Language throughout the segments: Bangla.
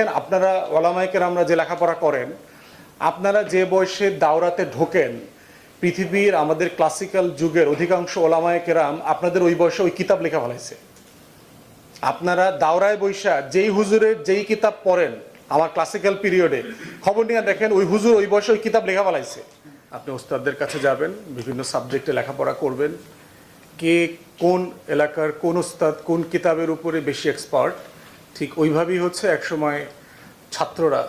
দেখেন, আপনারা ওলামাইকের আমরা যে লেখাপড়া করেন, আপনারা যে বয়সে দাওরাতে ঢোকেন, পৃথিবীর আমাদের ক্লাসিক্যাল যুগের অধিকাংশ ওলামায় কেরাম আপনাদের ওই বয়সে ওই কিতাব লেখা ফেলাইছে। আপনারা দাওরায় বৈশা যেই হুজুরের যেই কিতাব পড়েন, আমার ক্লাসিক্যাল পিরিয়ডে খবর নিয়ে দেখেন, ওই হুজুর ওই বয়সে ওই কিতাব লেখা ফেলাইছে। আপনি ওস্তাদদের কাছে যাবেন, বিভিন্ন সাবজেক্টে লেখাপড়া করবেন, কে কোন এলাকার কোন ওস্তাদ কোন কিতাবের উপরে বেশি এক্সপার্ট ঠিক ওইভাবেই হচ্ছে একসময় ছাত্ররা।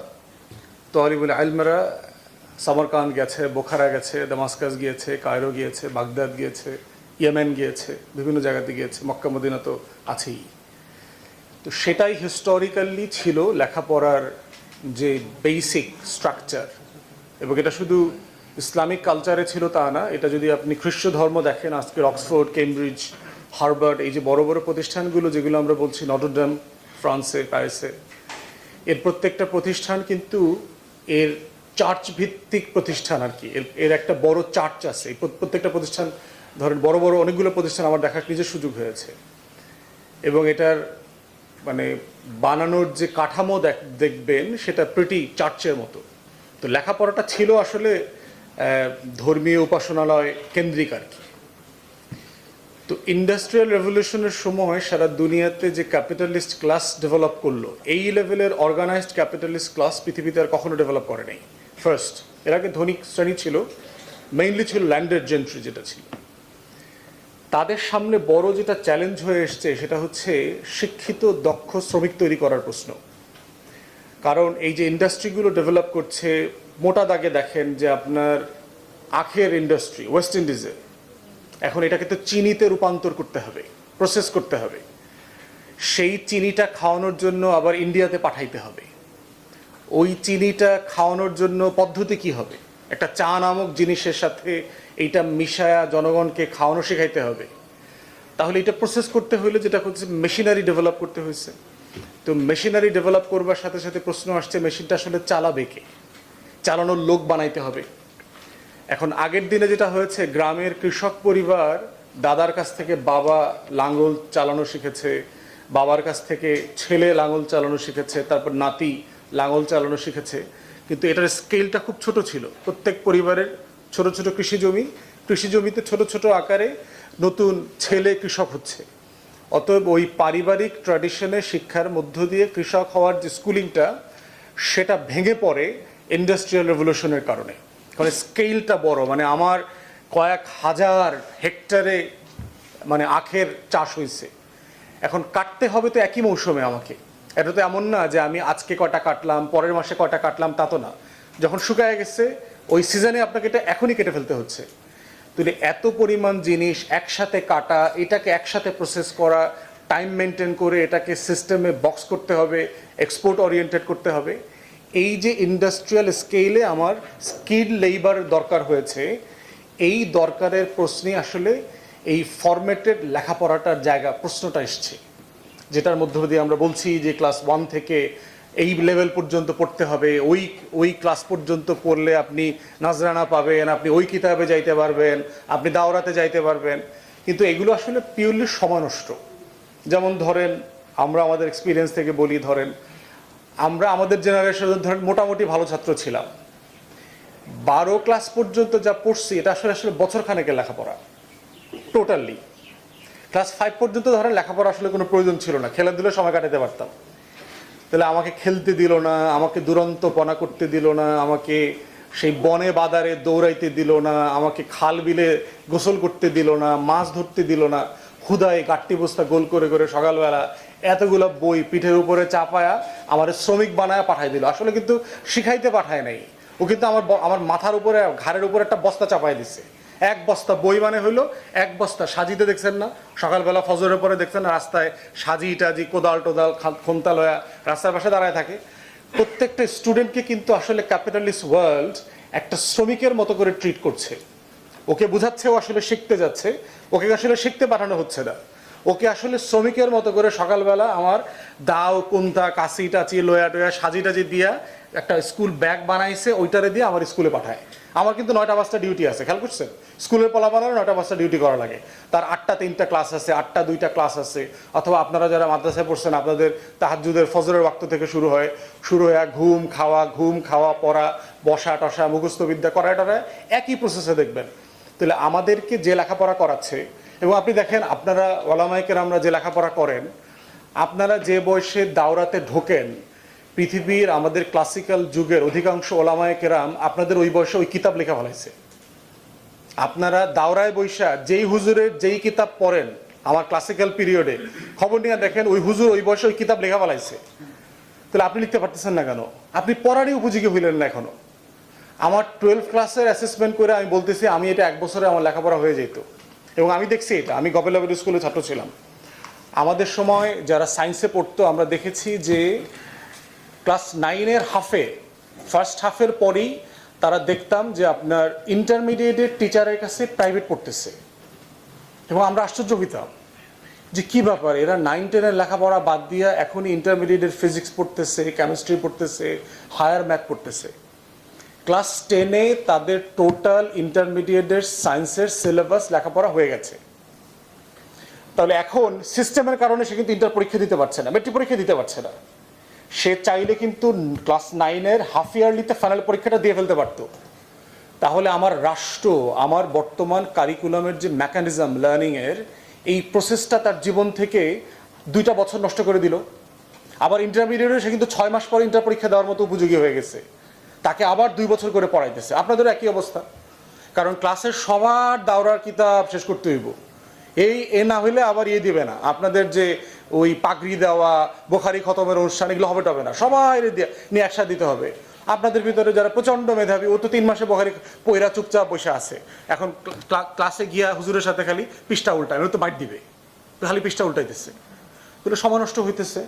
তহরিবুল আলমেরা সামরকান গেছে, বোখারা গেছে, দামাস্কাস গিয়েছে, কায়রো গিয়েছে, বাগদাদ গিয়েছে, ইয়েমেন গিয়েছে, বিভিন্ন জায়গাতে গিয়েছে, মক্কা, মদিনা তো আছেই। তো সেটাই হিস্টোরিক্যালি ছিল লেখাপড়ার যে বেসিক স্ট্রাকচার এবং এটা শুধু ইসলামিক কালচারে ছিল তা না, এটা যদি আপনি খ্রিস্ট ধর্ম দেখেন, আজকের অক্সফোর্ড, কেমব্রিজ, হার্ভার্ড, এই যে বড় বড় প্রতিষ্ঠানগুলো যেগুলো আমরা বলছি, নটরডাম ফ্রান্সে প্যারিসে এর প্রত্যেকটা প্রতিষ্ঠান কিন্তু এর চার্চ ভিত্তিক প্রতিষ্ঠান আর কি। এর এর একটা বড় চার্চ আছে। প্রত্যেকটা প্রতিষ্ঠান, ধরেন বড় বড় অনেকগুলো প্রতিষ্ঠান আমার দেখার নিজের সুযোগ হয়েছে। এবং এটার মানে বানানোর যে কাঠামো দেখ- দেখবেন, সেটা প্রিটি চার্চের মতো। তো লেখাপড়াটা ছিল আসলে ধর্মীয় উপাসনালয় কেন্দ্রিক আর কি। তো ইন্ডাস্ট্রিয়াল রেভলিউশনের সময় সারা দুনিয়াতে যে ক্যাপিটালিস্ট ক্লাস ডেভেলপ করল, এই লেভেলের অর্গানাইজড ক্যাপিটালিস্ট ক্লাস পৃথিবীতে আর কখনো ডেভেলপ করে নাই। ফার্স্ট এর আগে ধনিক শ্রেণি ছিল মেইনলি ছিল ল্যান্ডেড জেন্ট্রি যেটা ছিল। তাদের সামনে বড় যেটা চ্যালেঞ্জ হয়ে এসছে সেটা হচ্ছে শিক্ষিত, দক্ষ শ্রমিক তৈরি করার প্রশ্ন। কারণ এই যে ইন্ডাস্ট্রিগুলো ডেভেলপ করছে, মোটা দাগে দেখেন যে আপনার আখের ইন্ডাস্ট্রি ওয়েস্ট ইন্ডিজে এখন এটাকে তো চিনিতে রূপান্তর করতে হবে প্রসেস করতে হবে। সেই চিনিটা খাওয়ানোর জন্য আবার ইন্ডিয়াতে পাঠাইতে হবে। ওই চিনিটা খাওয়ানোর জন্য পদ্ধতি কি হবে? একটা চা নামক জিনিসের সাথে এইটা মিশায়া জনগণকে খাওয়ানো শেখাইতে হবে। তাহলে এটা প্রসেস করতে হলে যেটা হচ্ছে মেশিনারি ডেভেলপ করতে হয়েছে তো মেশিনারি ডেভেলপ করবার সাথে সাথে প্রশ্ন আসছে মেশিনটা আসলে চালাবে কে? চালানোর লোক বানাইতে হবে। এখন আগের দিনে যেটা হয়েছে, গ্রামের কৃষক পরিবার দাদার কাছ থেকে বাবা লাঙ্গল চালানো শিখেছে, বাবার কাছ থেকে ছেলে লাঙ্গল চালানো শিখেছে, তারপর নাতি লাঙ্গল চালানো শিখেছে। কিন্তু এটার স্কেলটা খুব ছোট ছিল। প্রত্যেক পরিবারের ছোট ছোট কৃষি জমি, কৃষি জমিতে ছোট ছোট আকারে নতুন ছেলে কৃষক হচ্ছে। অতএব ওই পারিবারিক ট্র্যাডিশনে শিক্ষার মধ্য দিয়ে কৃষক হওয়ার যে স্কুলিংটা সেটা ভেঙে পড়ে ইন্ডাস্ট্রিয়াল রেভলিউশনের কারণে। কারণ স্কেলটা বড়। মানে আমার কয়েক হাজার হেক্টরে মানে আখের চাষ হয়েছে এখন কাটতে হবে তো একই মৌসুমে আমাকে। এটা তো এমন না যে আমি আজকে কটা কাটলাম, পরের মাসে কটা কাটলাম, তা তো না। যখন শুকায় গেছে, ওই সিজনে আপনাকে এটা এখনই কেটে ফেলতে হচ্ছে। তাহলে এত পরিমাণ জিনিস একসাথে কাটা, এটাকে একসাথে প্রসেস করা টাইম মেনটেন করে এটাকে সিস্টেমে বক্স করতে হবে এক্সপোর্ট ওরিয়েন্টেড করতে হবে। এই যে ইন্ডাস্ট্রিয়াল স্কেলে আমার স্কিল লেবার দরকার হয়েছে, এই দরকারের প্রশ্নে আসলে এই ফরম্যাটেড লেখাপড়াটার জায়গা প্রশ্নটা এসছে। যেটার মধ্য দিয়ে আমরা বলছি যে ক্লাস ওয়ান থেকে এই লেভেল পর্যন্ত পড়তে হবে, ওই ওই ক্লাস পর্যন্ত পড়লে আপনি নাজরানা পাবেন, আপনি ওই কিতাবে যাইতে পারবেন, আপনি দাওরাতে যাইতে পারবেন। কিন্তু এগুলো আসলে পিওরলি সমানষ্ট। যেমন ধরেন, আমরা আমাদের এক্সপিরিয়েন্স থেকে বলি, ধরেন আমরা আমাদের জেনারেশন ধরেন মোটামুটি ভালো ছাত্র ছিলাম। বারো ক্লাস পর্যন্ত যা পড়ছি, এটা আসলে আসলে বছর খানেকের লেখাপড়া টোটালি ক্লাস ফাইভ পর্যন্ত ধরেন লেখাপড়া আসলে কোনো প্রয়োজন ছিল না, খেলাধুলো সময় কাটাতে পারতাম। তাহলে আমাকে খেলতে দিল না, আমাকে দুরন্তপনা করতে দিল না, আমাকে সেই বনে বাদারে দৌড়াইতে দিল না, আমাকে খাল বিলে গোসল করতে দিল না, মাছ ধরতে দিল না, ক্ষুদায় গাট্টি বস্তা গোল করে করে সকালবেলা এতগুলো বই পিঠের উপরে চাপায়া আমার শ্রমিক বানায় পাঠাই দিল। আসলে কিন্তু শিখাইতে পাঠায় নাই। ও কিন্তু আমার আমার মাথার উপরে, ঘাড়ের উপরে একটা বস্তা চাপাই দিছে। এক বস্তা বই মানে হইল, এক বস্তা সাজিতে দেখছেন না? সকালবেলা ফজরের পরে দেখছেন রাস্তায় সাজি টাজি কোদাল টোদাল খা- খন্তা লয়া রাস্তার পাশে দাঁড়ায় থাকে। প্রত্যেকটা স্টুডেন্টকে কিন্তু আসলে ক্যাপিটালিস্ট ওয়ার্ল্ড একটা শ্রমিকের মতো করে ট্রিট করছে। ওকে বুঝাচ্ছে ও আসলে শিখতে যাচ্ছে। ওকে আসলে শিখতে পাঠানো হচ্ছে না। ওকে আসলে শ্রমিকের মতো করে সকালবেলা আমার দাও, কুন্তা, কাশি টাচি, লোয়া টোয়া, সাজি টাজি দিয়া একটা স্কুল ব্যাগ বানাইছে, ওইটারে দিয়ে আমার স্কুলে পাঠায়। আমার কিন্তু নয়টা পাঁচটা ডিউটি আছে, খেয়াল করছেন? স্কুলের পলাপানার নয়টা পাঁচটা ডিউটি করা লাগে। তার আটটা, তিনটা ক্লাস আছে, আটটা, দুইটা ক্লাস আছে। অথবা আপনারা যারা মাদ্রাসায় পড়ছেন, আপনাদের তাহাজুদের ফজরের ওয়াক্ত থেকে শুরু হয়, শুরু হয়ে ঘুম, খাওয়া ঘুম, খাওয়া, পড়া, বসা, টসা, মুখস্থ বিদ্যা করা এটা একই প্রসেসে দেখবেন। তাহলে আমাদেরকে যে লেখাপড়া করাচ্ছে এবং আপনি দেখেন, আপনারা ওলামাইকের আমরা যে লেখাপড়া করেন, আপনারা যে বয়সে দাওরাতে ঢোকেন, পৃথিবীর আমাদের ক্লাসিক্যাল যুগের অধিকাংশ ওলামায় কেরাম আপনাদের ওই বয়সে ওই কিতাব লেখা ফেলাইছে। আপনারা দাওরায় বৈশা যেই হুজুরের যেই কিতাব পড়েন, আমার ক্লাসিক্যাল পিরিয়ডে খবর নিয়ে দেখেন ওই হুজুর ওই বয়সে ওই কিতাব লেখা ফেলাইছে। তাহলে আপনি লিখতে পারতেছেন না কেন? আপনি পড়ারই উপযোগী হইলেন না এখনও। আমার টুয়েলভ ক্লাসের অ্যাসেসমেন্ট করে আমি বলতেছি, আমি এটা এক বছরে আমার লেখাপড়া হয়ে যেত এবং আমি দেখছি এটা, আমি গবেলাবের স্কুলে ছাত্র ছিলাম। আমাদের সময় যারা সায়েন্সে পড়তো, আমরা দেখেছি যে ক্লাস নাইনের হাফে ফার্স্ট হাফের পরেই তারা দেখতাম যে আপনার ইন্টারমিডিয়েটের টিচারের কাছে প্রাইভেট পড়তেছে। এবং আমরা আশ্চর্য হইতাম যে কি ব্যাপার, এরা নাইন টেনের লেখাপড়া বাদ দিয়ে এখনই ইন্টারমিডিয়েটের ফিজিক্স পড়তেছে কেমিস্ট্রি পড়তেছে হায়ার ম্যাথ পড়তেছে। ক্লাস টেনে তাদের টোটাল ইন্টারমিডিয়েটের সায়েন্সের সিলেবাস লেখাপড়া হয়ে গেছে। তাহলে এখন সিস্টেমের কারণে সে কিন্তু ইন্টার পরীক্ষা দিতে পারছে না মেট্রিক পরীক্ষা দিতে পারছে না। সে চাইলে কিন্তু ক্লাস নাইনের হাফ ইয়ারলিতে ফাইনাল পরীক্ষাটা দিয়ে ফেলতে পারতো। তাহলে আমার রাষ্ট্র, আমার বর্তমান কারিকুলামের যে মেকানিজম লার্নিংয়ের এই প্রসেসটা তার জীবন থেকে দুইটা বছর নষ্ট করে দিল। আবার ইন্টারমিডিয়েটে সে কিন্তু ছয় মাস পর ইন্টার পরীক্ষা দেওয়ার মতো উপযোগী হয়ে গেছে। তাকে আবার দুই বছর করে পড়াইতেছে। আপনাদেরও একই অবস্থা। কারণ ক্লাসের সবার দাওরার কিতাব শেষ করতে হইব। এই এ না হইলে আবার ইয়ে দিবে না। আপনাদের যে ওই পাগড়ি দেওয়া, বোখারি খতমের অনুষ্ঠান, এগুলো হবে টবে না। সবাই নিয়ে একসাথে দিতে হবে। আপনাদের ভিতরে যারা প্রচণ্ড মেধাবী, ও তো তিন মাসে বোখারি পয়রা চুপচাপ বসে আছে। এখন ক্লাসে গিয়া হুজুরের সাথে খালি পৃষ্ঠা উল্টায় ও তো মাইট দিবে। খালি পৃষ্ঠা উল্টাইতেছে। সময় নষ্ট হইতেছে।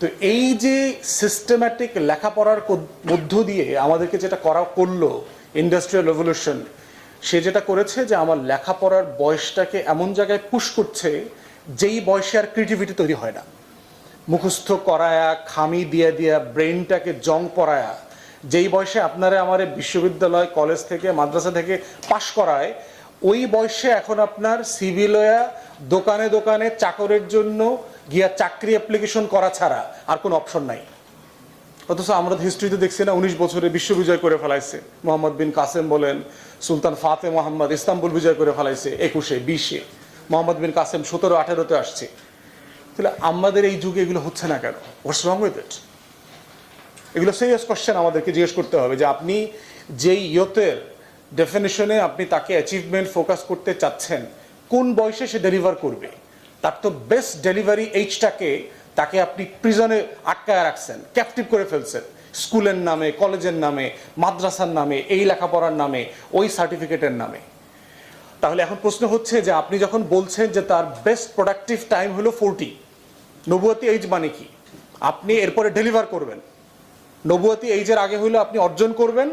তো এই যে সিস্টেম্যাটিক লেখাপড়ার মধ্য দিয়ে আমাদেরকে যেটা করা করল ইন্ডাস্ট্রিয়াল রেভলিউশন সে যেটা করেছে যে আমার লেখাপড়ার বয়সটাকে এমন জায়গায় পুশ করছে যেই বয়সে আর ক্রিয়েটিভিটি তৈরি হয় না। মুখস্থ করায়া, খামি দিয়ে দিয়া ব্রেনটাকে জং পড়ায়া যেই বয়সে আপনারা আমার বিশ্ববিদ্যালয় কলেজ থেকে, মাদ্রাসা থেকে পাশ করায়, ওই বয়সে এখন আপনার সিভিলয়া দোকানে দোকানে চাকরের জন্য গিয়া চাকরি অ্যাপ্লিকেশন করা ছাড়া আর কোনো অপশন নাই। অথচ আমরা হিস্ট্রিতে দেখছি না, উনিশ বছরে বিশ্ব বিজয় করে ফেলাইছে। মোহাম্মদ বিন কাসেম বলেন, সুলতান ফাতে মোহাম্মদ ইস্তাম্বুল বিজয় করে ফেলাইছে একুশে, বিশে। মোহাম্মদ বিন কাসেম সতেরো, আঠেরোতে আসছে। তাহলে আমাদের এই যুগে এগুলো হচ্ছে না কেন? হোয়াটস রং উইথ ইট এগুলো সিরিয়াস কোশ্চেন আমাদেরকে জিজ্ঞেস করতে হবে যে আপনি যেই ইয়তের ডেফিনেশনে আপনি তাকে অ্যাচিভমেন্ট ফোকাস করতে চাচ্ছেন, কোন বয়সে সে ডেলিভার করবে? তার তো বেস্ট ডেলিভারি এইজটাকে তাকে আপনি প্রিজনে আটকায় রাখছেন ক্যাপটিভ করে ফেলছেন। স্কুলের নামে, কলেজের নামে, মাদ্রাসার নামে, এই লেখাপড়ার নামে, ওই সার্টিফিকেটের নামে। তাহলে এখন প্রশ্ন হচ্ছে যে আপনি যখন বলছেন যে তার বেস্ট প্রোডাক্টিভ টাইম হলো ফোরটি নবুয়াতি এইজ মানে কি? আপনি এরপরে ডেলিভার করবেন। নবুয়াতি এইজের আগে হইল আপনি অর্জন করবেন,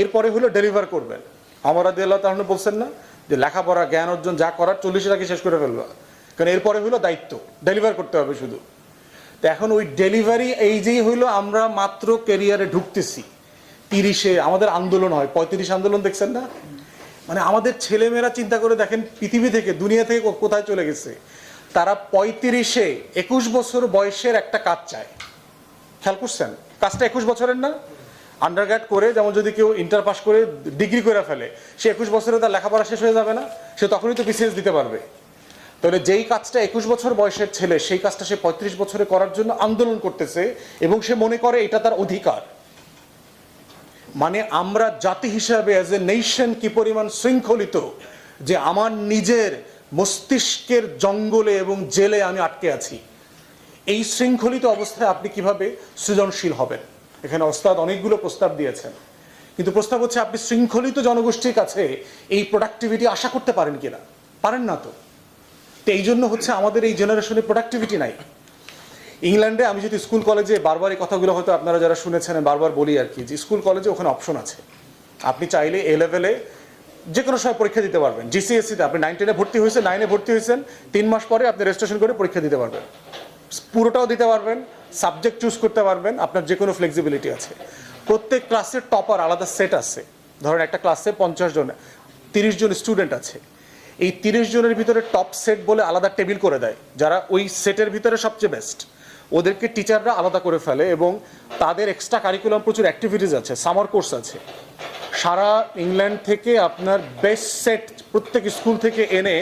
এরপরে হলো ডেলিভার করবেন। আমার আদি আল্লাহ তাহলে বলছেন না যে লেখাপড়া, জ্ঞান অর্জন যা করার চল্লিশের আগে শেষ করে ফেলবা। কারণ এরপরে হইল দায়িত্ব ডেলিভার করতে হবে শুধু। তো এখন ওই ডেলিভারি এই যেই হইল, আমরা মাত্র কেরিয়ারে ঢুকতেছি। তিরিশে, আমাদের আন্দোলন হয়, পঁয়ত্রিশ আন্দোলন দেখছেন না? মানে আমাদের ছেলেমেয়েরা চিন্তা করে দেখেন, পৃথিবী থেকে, দুনিয়া থেকে কোথায় চলে গেছে? তারা পঁয়ত্রিশে, একুশ বছর বয়সের একটা কাজ চায়। খেয়াল করছেন? কাজটা একুশ বছরের না? আন্ডারগ্রেড করে, যেমন যদি কেউ ইন্টার পাস করে ডিগ্রি করে ফেলে, সে একুশ বছরে তার লেখাপড়া শেষ হয়ে যাবে না? সে তখনই তো বিসিএস দিতে পারবে। তাহলে যেই কাজটা একুশ বছর বয়সের ছেলে, সেই কাজটা সে পঁয়ত্রিশ বছরে করার জন্য আন্দোলন করতেছে এবং সে মনে করে এটা তার অধিকার। মানে আমরা জাতি হিসাবে অ্যাজ এ নেশন কি পরিমাণ শৃঙ্খলিত যে আমার নিজের মস্তিষ্কের জঙ্গলে এবং জেলে আমি আটকে আছি। এই শৃঙ্খলিত অবস্থায় আপনি কীভাবে সৃজনশীল হবেন? এখানে ওস্তাদ অনেকগুলো প্রস্তাব দিয়েছেন। কিন্তু প্রস্তাব হচ্ছে, আপনি শৃঙ্খলিত জনগোষ্ঠীর কাছে এই প্রোডাক্টিভিটি আশা করতে পারেন কিনা? পারেন না তো? তো এই জন্য হচ্ছে আমাদের এই জেনারেশনে প্রোডাক্টিভিটি নাই। ইংল্যান্ডে আমি যদি স্কুল কলেজে বারবার এই কথাগুলো হয়তো আপনারা যারা শুনেছেন বারবার বলি আর কি, যে স্কুল কলেজে ওখানে অপশন আছে। আপনি চাইলে এ লেভেলে যে কোনো সময় পরীক্ষা দিতে পারবেন। জিসিএসসিতে আপনি নাইন টেনে ভর্তি হয়েছেন নাইনে ভর্তি হয়েছেন, তিন মাস পরে আপনি রেজিস্ট্রেশন করে পরীক্ষা দিতে পারবেন। পুরোটাও দিতে পারবেন সাবজেক্ট চুজ করতে পারবেন, আপনার যে কোনো ফ্লেক্সিবিলিটি আছে। প্রত্যেক ক্লাসের টপার আলাদা সেট আছে। ধরেন একটা ক্লাসে পঞ্চাশ জন, তিরিশ জন স্টুডেন্ট আছে। এই তিরিশ জনের ভিতরে টপ সেট বলে আলাদা টেবিল করে দেয়, যারা ওই সেটের ভিতরে সবচেয়ে বেস্ট ওদেরকে টিচাররা আলাদা করে ফেলে এবং তাদের এক্সট্রা কারিকুলাম প্রচুর অ্যাক্টিভিটিস আছে সামার কোর্স আছে। সারা ইংল্যান্ড থেকে আপনার বেস্ট সেট প্রত্যেক স্কুল থেকে এনে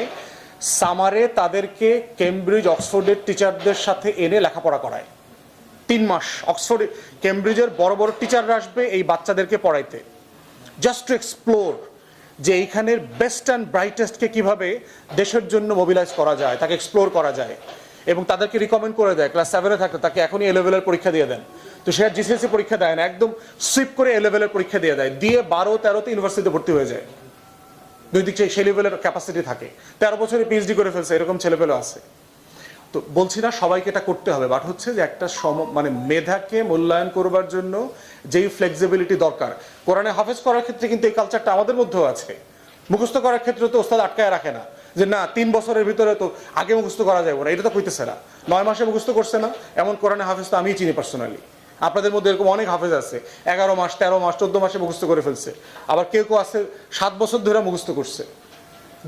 সামারে তাদেরকে কেমব্রিজ অক্সফোর্ডের টিচারদের সাথে এনে লেখাপড়া করায়। তিন মাস অক্সফোর্ড কেমব্রিজের বড় বড় টিচাররা আসবে এই বাচ্চাদেরকে পড়াইতে। জাস্ট টু এক্সপ্লোর যে এইখানের বেস্ট অ্যান্ড ব্রাইটেস্টকে কীভাবে দেশের জন্য মোবিলাইজ করা যায়, তাকে এক্সপ্লোর করা যায়। এবং তাদেরকে রিকমেন্ড করে দেয় ক্লাস সেভেনে থাকতে তাকে এখনই এলেভেলের পরীক্ষা দিয়ে দেন। তো সে আর জিসিএসসি পরীক্ষা দেয় না, একদম সুইপ করে এলেভেলের লেভেলের পরীক্ষা দিয়ে দেয়। দিয়ে বারো, তেরোতে ইউনিভার্সিটিতে ভর্তি হয়ে যায়। দুই দিক সেই লেভেলের ক্যাপাসিটি থাকে। তেরো বছরে পিএইচডি করে ফেলছে, এরকম ছেলেপেলে আছে। তো বলছি না সবাইকে এটা করতে হবে বাট হচ্ছে যে একটা সম মানে মেধাকে মূল্যায়ন করবার জন্য যেই ফ্লেক্সিবিলিটি দরকার। কোরআনে হাফেজ করার ক্ষেত্রে কিন্তু এই কালচারটা আমাদের মধ্যেও আছে। মুখস্থ করার ক্ষেত্রে তো ওস্তাদ আটকায় রাখে না যে না, তিন বছরের ভিতরে তো আগে মুখস্থ করা যাবে না, এটা তো কইতেছে না। নয় মাসে মুখস্থ করছে না, এমন কোরআনে হাফেজ তো আমি চিনি পার্সোনালি আপনাদের মধ্যে এরকম অনেক হাফেজ আছে, এগারো মাস, তেরো মাস, চোদ্দ মাসে মুখস্থ করে ফেলছে, আবার কেউ কেউ আছে সাত বছর ধরে মুখস্থ করছে।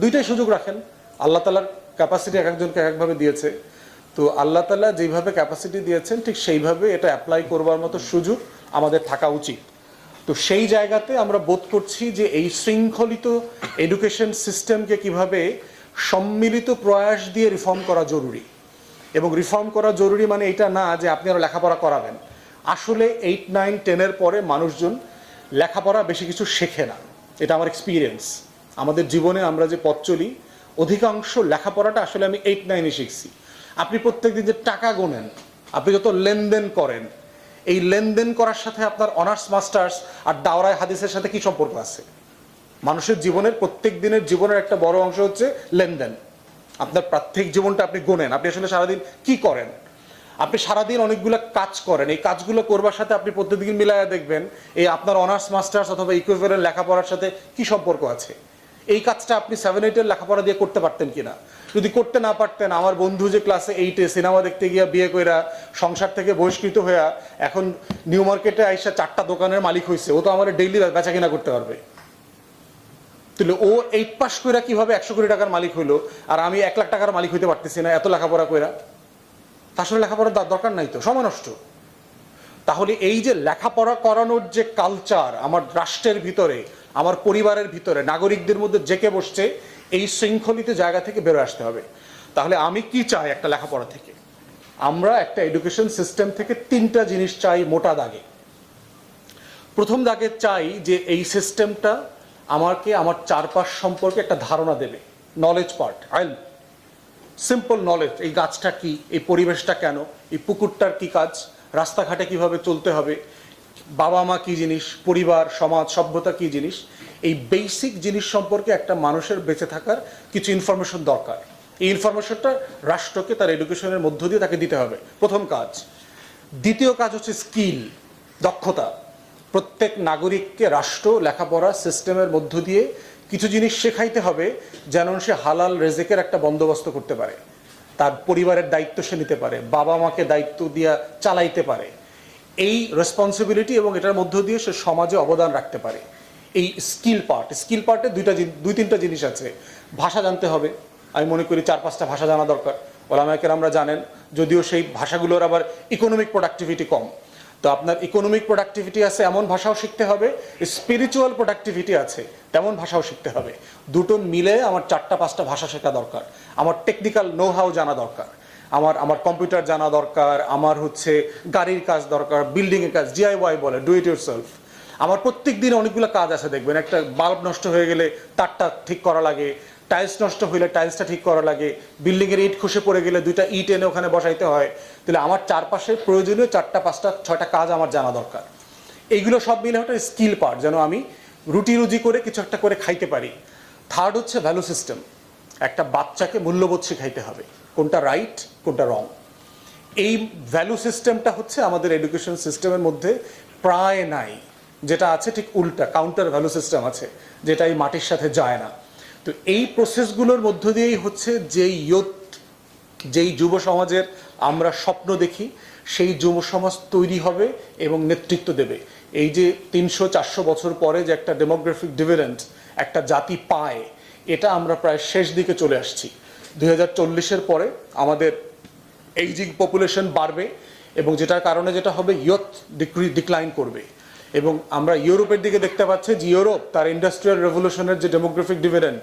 দুইটাই সুযোগ রাখেন, আল্লাহ তালার ক্যাপাসিটি এক একজনকে এক একভাবে দিয়েছে। তো আল্লাহ তালা যেইভাবে ক্যাপাসিটি দিয়েছেন, ঠিক সেইভাবে এটা অ্যাপ্লাই করবার মতো সুযোগ আমাদের থাকা উচিত। তো সেই জায়গাতে আমরা বোধ করছি যে এই শৃঙ্খলিত এডুকেশন সিস্টেমকে কীভাবে সম্মিলিত প্রয়াস দিয়ে রিফর্ম করা জরুরি। এবং রিফর্ম করা জরুরি মানে এটা না যে আপনি আরও লেখাপড়া করাবেন। আসলে এইট নাইন টেনের পরে মানুষজন লেখাপড়া বেশি কিছু শেখে না। এটা আমার এক্সপিরিয়েন্স আমাদের জীবনে আমরা যে পথ চলি অধিকাংশ লেখাপড়াটা আসলে আমি এইট নাইনে শিখছি। আপনি প্রত্যেকদিন যে টাকা গোনেন, আপনি যত লেনদেন করেন, এই লেনদেন করার সাথে আপনার অনার্স মাস্টার্স আর দাওরায় হাদিসের সাথে কি সম্পর্ক আছে? মানুষের জীবনের প্রত্যেক দিনের জীবনের একটা বড় অংশ হচ্ছে লেনদেন। আপনার প্রাত্যিক জীবনটা আপনি গোনেন। আপনি আসলে সারাদিন কি করেন? আপনি সারাদিন অনেকগুলো কাজ করেন। এই কাজগুলো করবার সাথে আপনি প্রত্যেকদিন মিলায়া দেখবেন, এই আপনার অনার্স মাস্টার্স অথবা ইকুইভ্যালেন্ট লেখাপড়ার সাথে কি সম্পর্ক আছে? এই কাজটা আপনি সেভেন এইটের লেখাপড়া দিয়ে করতে পারতেন কিনা? যদি করতে না পারতেন, আমার বন্ধু যে ক্লাসে এইটে সিনেমা দেখতে গিয়া বিয়ে কইরা সংসার থেকে বহিষ্কৃত হইয়া এখন নিউ মার্কেটে আইসা চারটা দোকানের মালিক হয়েছে ও তো আমার ডেইলি বেচা কিনা করতে পারবে। তাহলে ও এইট পাস কইরা কীভাবে একশো কোটি টাকার মালিক হইল? আর আমি এক লাখ টাকার মালিক হইতে পারতেছি না, এত লেখাপড়া কইরা। তার আসলে লেখাপড়ার দরকার নাই তো, সময় নষ্ট। তাহলে এই যে লেখাপড়া করানোর যে কালচার আমার রাষ্ট্রের ভিতরে আমার পরিবারের ভিতরে, নাগরিকদের মধ্যে জেকে বসছে, এই শৃঙ্খলিত জায়গা থেকে বেরো আসতে হবে। তাহলে আমি কি চাই একটা লেখাপড়া থেকে? আমরা একটা এডুকেশন সিস্টেম থেকে তিনটা জিনিস চাই মোটা দাগে। প্রথম দাগে চাই যে এই সিস্টেমটা আমাকে আমার চারপাশ সম্পর্কে একটা ধারণা দেবে। নলেজ পার্ট আইল। সিম্পল নলেজ এই গাছটা কি, এই পরিবেশটা কেন, এই পুকুরটার কি কাজ, রাস্তাঘাটে কীভাবে চলতে হবে বাবা মা কি জিনিস, পরিবার, সমাজ, সভ্যতা কি জিনিস, এই বেসিক জিনিস সম্পর্কে একটা মানুষের বেঁচে থাকার কিছু ইনফরমেশন দরকার। এই ইনফরমেশনটা রাষ্ট্রকে তার এডুকেশনের মধ্য দিয়ে তাকে দিতে হবে। প্রথম কাজ। দ্বিতীয় কাজ হচ্ছে স্কিল দক্ষতা। প্রত্যেক নাগরিককে রাষ্ট্র, লেখাপড়া সিস্টেমের মধ্য দিয়ে কিছু জিনিস শেখাইতে হবে যেন সে হালাল রেজেকের একটা বন্দোবস্ত করতে পারে। তার পরিবারের দায়িত্ব সে নিতে পারে বাবা মাকে দায়িত্ব দিয়া চালাইতে পারে। এই রেসপন্সিবিলিটি এবং এটার মধ্য দিয়ে সে সমাজে অবদান রাখতে পারে। এই স্কিল পার্ট স্কিল পার্টে দুইটা দুই তিনটা জিনিস আছে। ভাষা জানতে হবে। আমি মনে করি চার পাঁচটা ভাষা জানা দরকার। ওলামায়কের আমরা জানেন, যদিও সেই ভাষাগুলোর আবার ইকোনমিক প্রোডাক্টিভিটি কম। তো আপনার ইকোনমিক প্রোডাক্টিভিটি আছে, এমন ভাষাও শিখতে হবে। স্পিরিচুয়াল প্রোডাক্টিভিটি আছে, তেমন ভাষাও শিখতে হবে। দুটো মিলে আমার চারটা পাঁচটা ভাষা শেখা দরকার। আমার টেকনিক্যাল নো হাউ জানা দরকার। আমার আমার কম্পিউটার জানা দরকার, আমার হচ্ছে গাড়ির কাজ দরকার বিল্ডিংয়ের কাজ জিআইওয়াই বলে ডু ইট ইউর সেলফ আমার প্রত্যেক দিন অনেকগুলো কাজ আছে দেখবেন, একটা বাল্ব নষ্ট হয়ে গেলে তারটা ঠিক করা লাগে টাইলস নষ্ট হইলে টাইলসটা ঠিক করা লাগে বিল্ডিংয়ের ইট খসে পড়ে গেলে দুইটা ইট এনে ওখানে বসাইতে হয়, তাহলে আমার চারপাশে প্রয়োজনীয় চারটা, পাঁচটা, ছয়টা কাজ আমার জানা দরকার। এইগুলো সব মিলে একটা স্কিল পার্ট যেন আমি রুটি রুজি করে কিছু একটা করে খাইতে পারি। থার্ড হচ্ছে ভ্যালু সিস্টেম একটা বাচ্চাকে মূল্যবোধ শিখাইতে হবে। কোনটা রাইট কোনটা রং এই ভ্যালু সিস্টেমটা হচ্ছে আমাদের এডুকেশন সিস্টেমের মধ্যে প্রায় নাই। যেটা আছে ঠিক উল্টা কাউন্টার ভ্যালু সিস্টেম আছে, যেটা এই মাটির সাথে যায় না। তো এই প্রসেসগুলোর মধ্য দিয়েই হচ্ছে যে ইয়ত যেই যুব সমাজের আমরা স্বপ্ন দেখি, সেই যুব সমাজ তৈরি হবে এবং নেতৃত্ব দেবে। এই যে তিনশো চারশো বছর পরে যে একটা ডেমোগ্রাফিক ডিভিডেন্ট একটা জাতি পায়, এটা আমরা প্রায় শেষ দিকে চলে আসছি। দুই চল্লিশের পরে আমাদের এইজিং পপুলেশন বাড়বে এবং যেটার কারণে যেটা হবে ইয়ত ডিক্লাইন করবে। এবং আমরা ইউরোপের দিকে দেখতে পাচ্ছি যে ইউরোপ তার ইন্ডাস্ট্রিয়াল রেভলিউশনের যে ডেমোগ্রাফিক ডিভিডেন্ট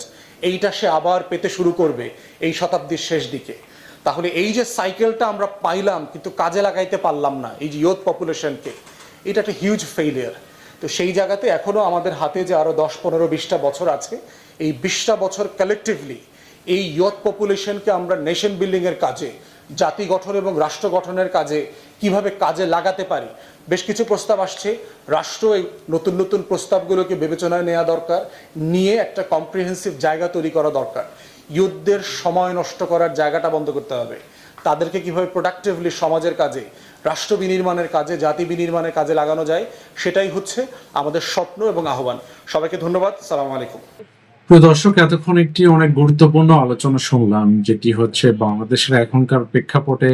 এইটা সে আবার পেতে শুরু করবে এই শতাব্দীর শেষ দিকে। তাহলে এই যে সাইকেলটা আমরা পাইলাম, কিন্তু কাজে লাগাইতে পারলাম না, এই যে ইয়ত পপুলেশনকে এটা একটা হিউজ ফেইলিয়ার তো সেই জায়গাতে এখনও আমাদের হাতে যে আরও দশ, পনেরো, বিশটা বছর আছে, এই বিশটা বছর কালেকটিভলি এই ইয়ত পপুলেশনকে আমরা নেশন বিল্ডিং এর কাজে, জাতি গঠন এবং রাষ্ট্র গঠনের কাজে কীভাবে কাজে লাগাতে পারি? বেশ কিছু প্রস্তাব আসছে। রাষ্ট্র এই নতুন নতুন প্রস্তাবগুলোকে বিবেচনায় নেওয়া দরকার, নিয়ে একটা কম্প্রিহেন্সিভ জায়গা তৈরি করা দরকার। ইয়ুথদের সময় নষ্ট করার জায়গাটা বন্ধ করতে হবে। তাদেরকে কীভাবে প্রোডাক্টিভলি সমাজের কাজে, রাষ্ট্র বিনির্মাণের কাজে, জাতি বিনির্মাণের কাজে লাগানো যায়, সেটাই হচ্ছে আমাদের স্বপ্ন এবং আহ্বান। সবাইকে ধন্যবাদ। সালাম আলাইকুম। প্রিয় দর্শক, এতক্ষণ একটি অনেক গুরুত্বপূর্ণ আলোচনা শুনলাম, যেটি হচ্ছে বাংলাদেশের এখনকার প্রেক্ষাপটে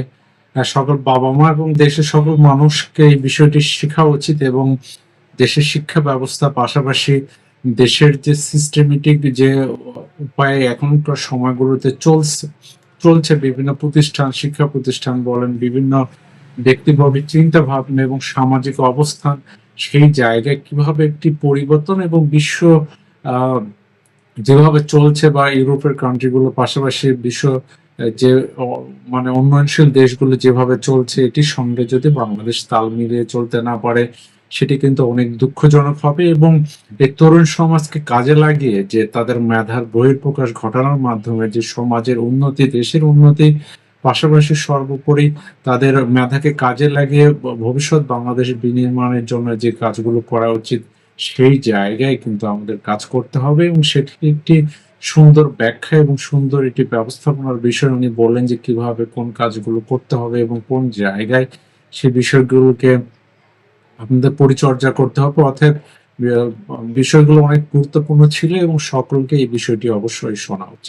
সকল বাবা মা এবং দেশের সকল মানুষকে এই বিষয়টি শেখা উচিত এবং দেশের শিক্ষা ব্যবস্থা পাশাপাশি দেশের যে সিস্টেমেটিক যে উপায়ে এখনকার সময়গুলোতে চলছে চলছে বিভিন্ন প্রতিষ্ঠান, শিক্ষা প্রতিষ্ঠান বলেন, বিভিন্ন ব্যক্তিগত চিন্তা ভাবনা এবং সামাজিক অবস্থান, সেই জায়গায় কীভাবে একটি পরিবর্তন এবং বিশ্ব, আহ যেভাবে চলছে বা ইউরোপের কান্ট্রিগুলো পাশাপাশি বিশ্ব যে মানে উন্নয়নশীল দেশগুলো যেভাবে চলছে, এটির সঙ্গে যদি বাংলাদেশ তাল মিলিয়ে চলতে না পারে, সেটি কিন্তু অনেক দুঃখজনক হবে এবং এই তরুণ সমাজকে কাজে লাগিয়ে যে তাদের মেধার বহির্প্রকাশ ঘটানোর মাধ্যমে যে সমাজের উন্নতি, দেশের উন্নতি, পাশাপাশি সর্বোপরি তাদের মেধাকে কাজে লাগিয়ে ভবিষ্যৎ বাংলাদেশ বিনির্মাণের জন্য যে কাজগুলো করা উচিত সেই জায়গায় কিন্তু আমাদের কাজ করতে হবে এবং সেটি একটি সুন্দর ব্যাখ্যা এবং সুন্দর একটি ব্যবস্থাপনার বিষয় উনি বললেন যে কীভাবে কোন কাজগুলো করতে হবে এবং কোন জায়গায় সেই বিষয়গুলোকে আপনাদের পরিচর্যা করতে হবে। অর্থাৎ বিষয়গুলো অনেক গুরুত্বপূর্ণ ছিল এবং সকলকে এই বিষয়টি অবশ্যই শোনা উচিত।